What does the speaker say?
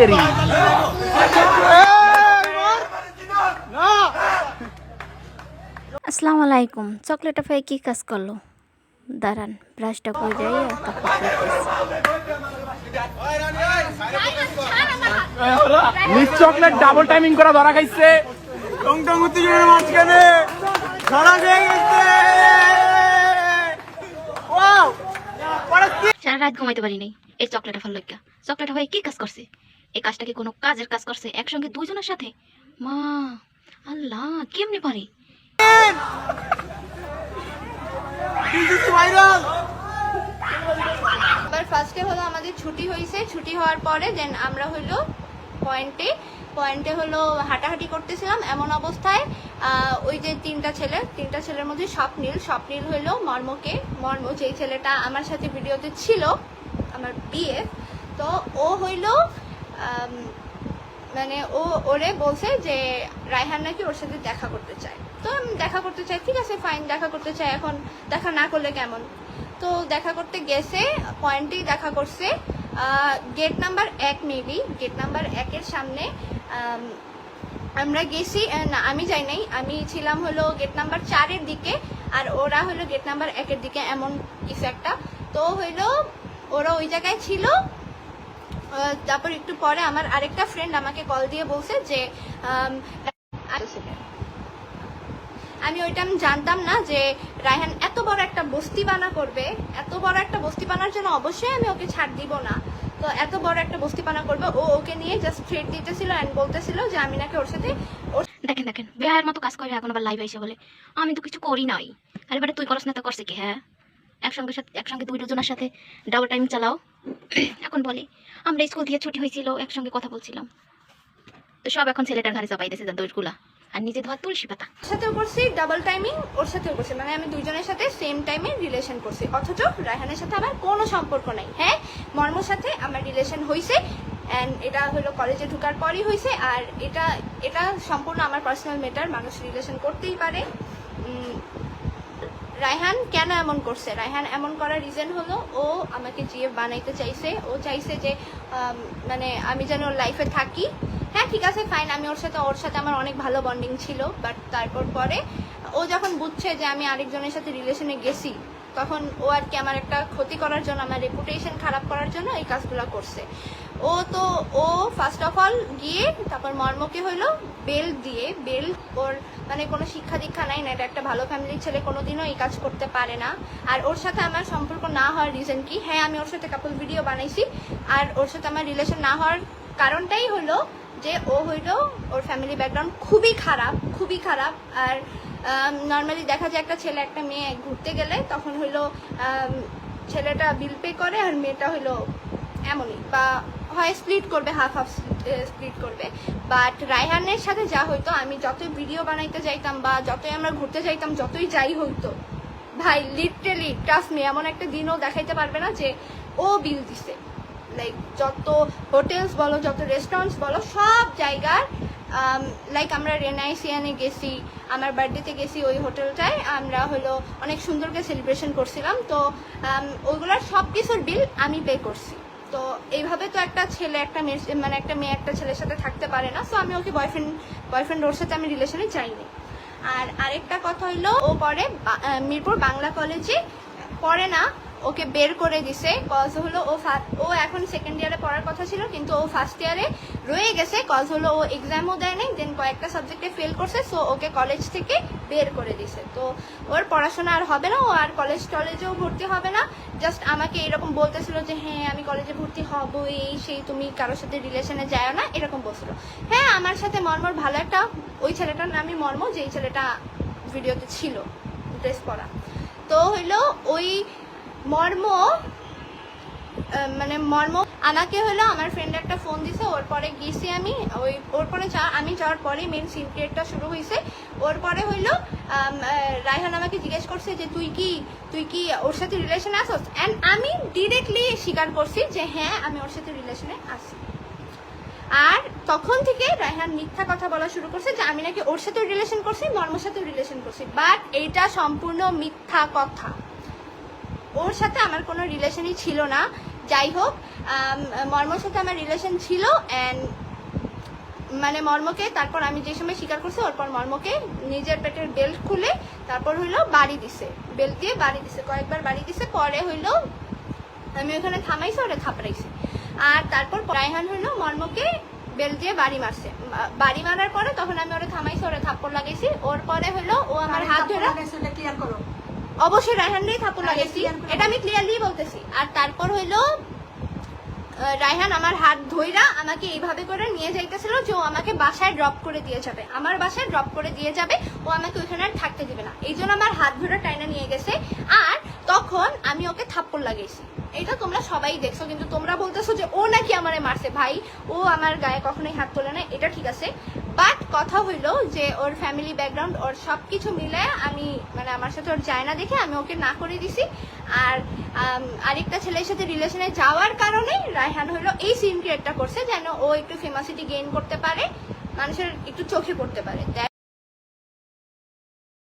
তেরি আসসালামু আলাইকুম। Chocolate phi কি কাজ করল? দাঁড়ান ব্রাশটা করে যাই। মিস চকলেট ডাবল টাইমিং করা ধরা খাইছে। টং টং উত্তেজনার মাঝখানে। ধরা খেয়ে গেছে। সারা রাত ঘুমাইতে পারি নাই। এই চকলেট ফল লইকা চকলেট ভাই কি কাজ করছে? এই কাজটা কি কোনো কাজের কাজ করছে একসঙ্গে দুইজনের সাথে? মা, আল্লাহ, কেমনে পারে? এবার ফার্স্টে হলো আমাদের ছুটি হয়েছে। ছুটি হওয়ার পরে দেন আমরা হলো পয়েন্টে পয়েন্টে হলো হাঁটাহাঁটি করতেছিলাম এমন অবস্থায় ওই যে তিনটা ছেলে, তিনটা ছেলের মধ্যে স্বপ্নীল। স্বপ্নীল হলো মর্মকে। মর্ম যেই ছেলেটা আমার সাথে ভিডিওতে ছিল, আমার বিয়ে তো ও হইল মানে ও, ওরে বলছে যে রায়হান নাকি ওর সাথে দেখা করতে চায়। তো আমি দেখা করতে চাই, ঠিক আছে ফাইন দেখা করতে চাই, এখন দেখা না করলে কেমন? তো দেখা করতে গেছে পয়েন্টেই দেখা করছে গেট নাম্বার এক মেবি গেট নাম্বার একের সামনে আমরা গেছি না, আমি যাই নাই, আমি ছিলাম হলো গেট নাম্বার চারের দিকে, আর ওরা হলো গেট নাম্বার একের দিকে, এমন কিছু একটা। তো হইল, ওরা ওই জায়গায় ছিল তারপর একটু পরে আমার আরেকটা ফ্রেন্ড আমাকে কল দিয়ে বলছে যে, আমি ওইটা আমি জানতাম না যে রায়হান এত বড় একটা বস্তি বানা করবে, এত বড় একটা বস্তি বানার জন্য অবশ্যই আমি ওকে ছাড় দিব না। তো এত বড় একটা বস্তি বানা করবে, ও ওকে নিয়ে জাস্ট থ্রেট দিতেছিল অ্যান্ড বলতেছিল যে আমি নাকি ওর সাথে দেখেন দেখেন, বেহায়ের মতো কাজ করে এখন আবার লাইভ আইসে বলে, আমি তো কিছু করি নাই। আরে বেটা, তুই করস না, তো করছে কি হ্যাঁ? একসঙ্গে সাথে একসঙ্গে দুই দুজনের সাথে ডাবল টাইম চালাও। এখন বলে, আমরা স্কুল থেকে ছুটি হয়েছিল, একসঙ্গে কথা বলছিলাম। তো সব এখন ছেলেটার ঘরে চাপাইতেছে তার দোষগুলা। আর নিজে ধোয়া তুলসী পাতা। সাথেও করছি ডাবল টাইমিং ওর সাথেও করছি। মানে আমি দুজনের সাথে সেম টাইমে রিলেশন করছি। অথচ রায়হানের সাথে আমার কোনো সম্পর্ক নাই। হ্যাঁ মর্মর সাথে আমার রিলেশন হয়েছে অ্যান্ড এটা হলো কলেজে ঢোকার পরই হয়েছে আর এটা এটা সম্পূর্ণ আমার পার্সোনাল ম্যাটার মানুষ রিলেশন করতেই পারে। রায়হান কেন এমন করছে? রায়হান এমন করার রিজন হলো, ও আমাকে জিএফ বানাইতে চাইছে। ও চাইছে যে মানে আমি যেন ওর লাইফে থাকি। হ্যাঁ ঠিক আছে ফাইন আমি ওর সাথে ওর সাথে আমার অনেক ভালো বন্ডিং ছিল বাট তারপর পরে ও যখন বুঝছে যে আমি আরেকজনের সাথে রিলেশনে গেছি তখন ও আর কি আমার একটা ক্ষতি করার জন্য, আমার রেপুটেশন খারাপ করার জন্য এই কাজগুলো করছে। ও তো, ও ফার্স্ট অফ অল গিয়ে তারপর মর্মকে হইল বেল দিয়ে, বেল ওর মানে কোনো শিক্ষা দীক্ষা নাই না, এটা একটা ভালো ফ্যামিলির ছেলে, কোনোদিনও এই কাজ করতে পারে না। আর ওর সাথে আমার সম্পর্ক না হওয়ার রিজন কি? হ্যাঁ আমি ওর সাথে কাপল ভিডিও বানাইছি, আর ওর সাথে আমার রিলেশন না হওয়ার কারণটাই হলো যে ও হইল ওর ফ্যামিলি ব্যাকগ্রাউন্ড খুবই খারাপ খুবই খারাপ, আর নর্মালি দেখা যায় একটা ছেলে একটা মেয়ে ঘুরতে গেলে, তখন হইল ছেলেটা বিল পে করে আর মেয়েটা হইল এমনই বা হয় স্প্লিট করবে হাফ হাফ স্প্লিট করবে। বাট রায়হানের সাথে যা হইতো, আমি যতই ভিডিও বানাইতে যাইতাম বা যতই আমরা ঘুরতে যাইতাম, যতই যাই হইতো, ভাই লিটারেলি টাফ মি এমন একটা দিনও দেখাইতে পারবে না যে ও বিল দিছে। লাইক যত হোটেলস বলো, যত রেস্টুরেন্টস বলো, সব জায়গার লাইক আমরা রেনাইসিয়ানে গেছি আমার বার্থডেতে গেছি ওই হোটেলটায় আমরা হলো অনেক সুন্দরকে সেলিব্রেশন করছিলাম। তো um, ওইগুলোর সব কিছুর বিল আমি পে করছি। তো এইভাবে তো একটা ছেলে একটা মেয়ে মানে একটা মেয়ে একটা ছেলের সাথে থাকতে পারে না। সো আমি ওকে বয়ফ্রেন্ড বয়ফ্রেন্ড ওর সাথে আমি রিলেশনে চাইনি। আর আরেকটা কথা হইল ও পরে মিরপুর বাংলা কলেজে পড়ে না। ওকে বের করে দিছে। কজ হলো ও ও এখন সেকেন্ড ইয়ারে পড়ার কথা ছিল, কিন্তু ও ফার্স্ট ইয়ারে রয়ে গেছে। কজ হলো ও এক্সামও দেয় নাই দেন কয়েকটা সাবজেক্টে ফেল করছে সো ওকে কলেজ থেকে বের করে দিছে। তো ওর পড়াশোনা আর হবে না, ও আর কলেজ টলেজেও ভর্তি হবে না। জাস্ট আমাকে এরকম বলতেছিল যে হ্যাঁ আমি কলেজে ভর্তি হব এই সেই তুমি কারোর সাথে রিলেশনে যাও না, এরকম বলছিল। হ্যাঁ আমার সাথে মর্মর ভালো একটা, ওই ছেলেটার নামই মর্ম, যেই ছেলেটা ভিডিওতে ছিল ড্রেস পরা। তো হইল ওই মর্ম মানে মর্ম। আমাকে হলো আমার ফ্রেন্ড একটা ফোন দিছে, ওর পরে গেছি আমি। ওই, ওর পরে যা, আমি যাওয়ার পরে মেন সিন শুরু হয়েছে ওর পরে হইল রায়হান আমাকে জিজ্ঞেস করছে যে, তুই কি তুই কি ওর সাথে রিলেশনে আসস অ্যান্ড আমি ডিরেক্টলি স্বীকার করছি যে হ্যাঁ আমি ওর সাথে রিলেশনে আসি আর তখন থেকে রায়হান মিথ্যা কথা বলা শুরু করছে যে, আমি নাকি ওর সাথে রিলেশন করছি, মর্মর সাথে রিলেশন করছি। বাট এইটা সম্পূর্ণ মিথ্যা কথা। ওর সাথে আমার কোনো রিলেশনই ছিল না। যাই হোক মর্মর সাথে আমার রিলেশন ছিল অ্যান্ড মানে মর্মকে তারপর আমি যে সময় স্বীকার করছি ওরপর মর্মকে নিজের পেটের বেল্ট খুলে তারপর হইল বাড়ি দিছে। বেল্ট দিয়ে বাড়ি দিছে কয়েকবার বাড়ি দিছে পরে হইল আমি ওখানে থামাইছি ওরে থাপড়াইছি। আর তারপর রায়হান হইল মর্মকে বেল দিয়ে বাড়ি মারছে। বাড়ি মারার পরে তখন আমি ওরে থামাইছি ওরে থাপ্পড় লাগাইছি। ওর পরে হইল ও আমার হাত ধরে ক্লিয়ার করো। অবশ্যই রায়হানকেই থাপ্পড় লাগাইছি এটা আমি ক্লিয়ারলি বলতেছি। আর তারপর হইল রায়হান আমার হাত ধইরা আমাকে এইভাবে করে নিয়ে যাইতেছিল যে ও আমাকে বাসায় ড্রপ করে দিয়ে যাবে। আমার বাসায় ড্রপ করে দিয়ে যাবে ও আমাকে ওইখানে আর থাকতে দিবে না। এই জন্য আমার হাত ধরে টাইনা নিয়ে গেছে। আর তখন আমি ওকে থাপ্পড় লাগিয়েছি। এটা তোমরা সবাই দেখছ কিন্তু তোমরা বলতেছো যে ও নাকি আমারে মারছে। ভাই ও আমার গায়ে কখনোই হাত তোলে না এটা ঠিক আছে। বাট কথা হইল যে ওর ফ্যামিলি ব্যাকগ্রাউন্ড ওর সব কিছু মিলে আমি মানে আমার সাথে ওর যায় না দেখে আমি ওকে না করে দিছি। আর আরেকটা ছেলের সাথে রিলেশনে যাওয়ার কারণে রায়হান হইল এই সিন ক্রিয়েটটা করছে, যেন ও একটু ফেমাসিটি গেইন করতে পারে, মানুষের একটু চোখে পড়তে পারে।